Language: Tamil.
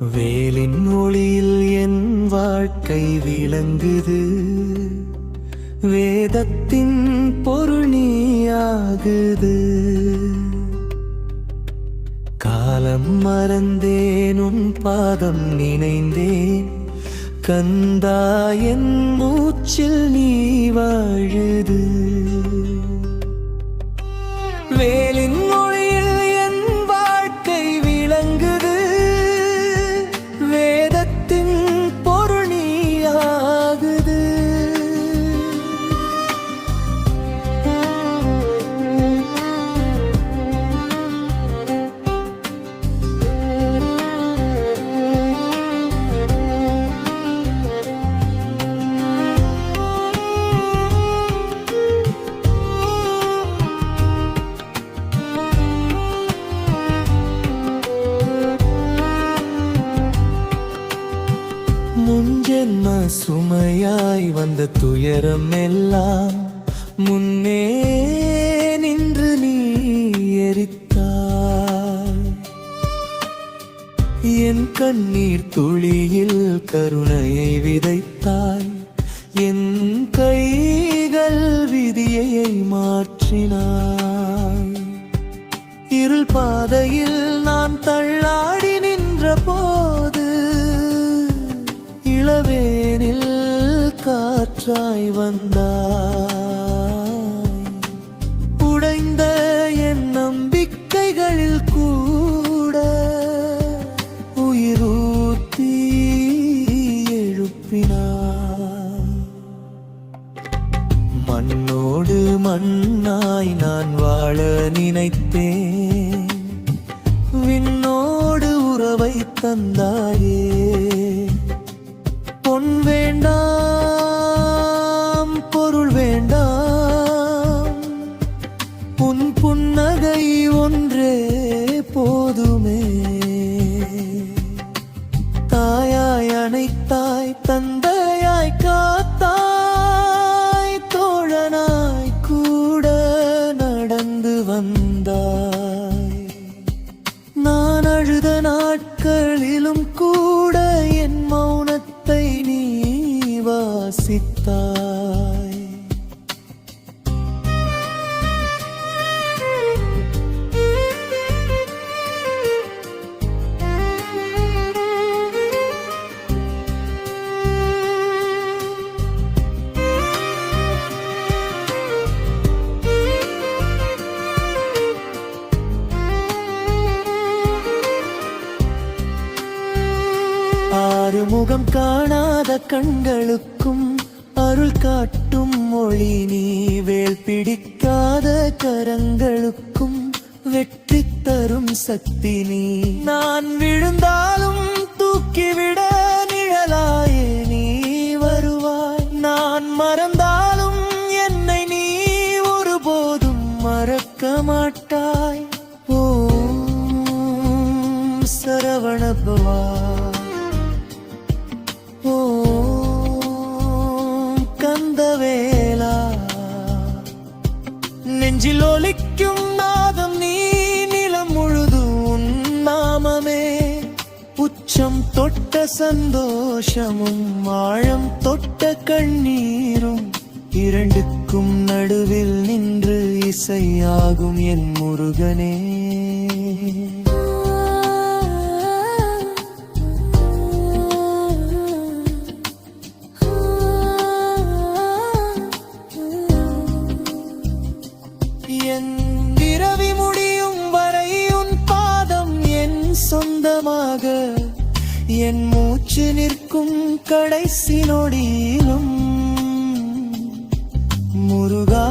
வேலின் ஒளியில் என் வாழ்க்கை விளங்குது. வேதத்தின் பொருள் நீயாகுது காலம் மறந்தேன் உன் பாதம் நினைந்தேன். கந்தா என் மூச்சில் நீ வாழுது. வேலின் முன்ஜென்ம சுமையாய் வந்த துயரம் எல்லாம் முன்னே நின்று நீ எரித்தாய். என் கண்ணீர் துளியில் கருணையை விதைத்தாய். என் கைகள் விதியை மாற்றினாய். இருள் பாதையில் நான் தள்ளாடி நின்ற போ காற்றாய் வந்தாய். உடைந்த என் நம்பிக்கைகளில் கூட உயிரூத்தி எழுப்பினாய். மண்ணோடு மண்ணாய் நான் வாழ நினைத்தேன். விண்ணோடு உறவை தந்தாயே. தாயாய் அணைத்தாய் தந்தையாய் காத்தாய் தோழனாய் கூட நடந்து வந்தாய். நான் அழுத நாட்களிலும் கூட என் மௌனத்தை நீ வாசித்தாய். ஆறுமுகம் காணாத கண்களுக்கும் அருள் காட்டும் மொழி நீ வேல் பிடிக்காத கரங்களுக்கும் வெற்றி தரும் சக்தி நீ. நான் விழுந்தாலும் தூக்கிவிட நிழலாயே நீ வருவாய். நான் மறந்தாலும் என்னை நீ ஒருபோதும் மறக்க மாட்டாய். ஓ சரவணபவா நெஞ்சில் ஒலிக்கும் நாதம் நீ நிலம் முழுதும் உன் நாமமே. உச்சம் தொட்ட சந்தோஷமும் ஆழம் தொட்ட கண்ணீரும் இரண்டுக்கும் நடுவில் நின்று இசையாகும் என் முருகனே. என் மூச்சு நிற்கும் கடைசி நொடியிலும் முருகா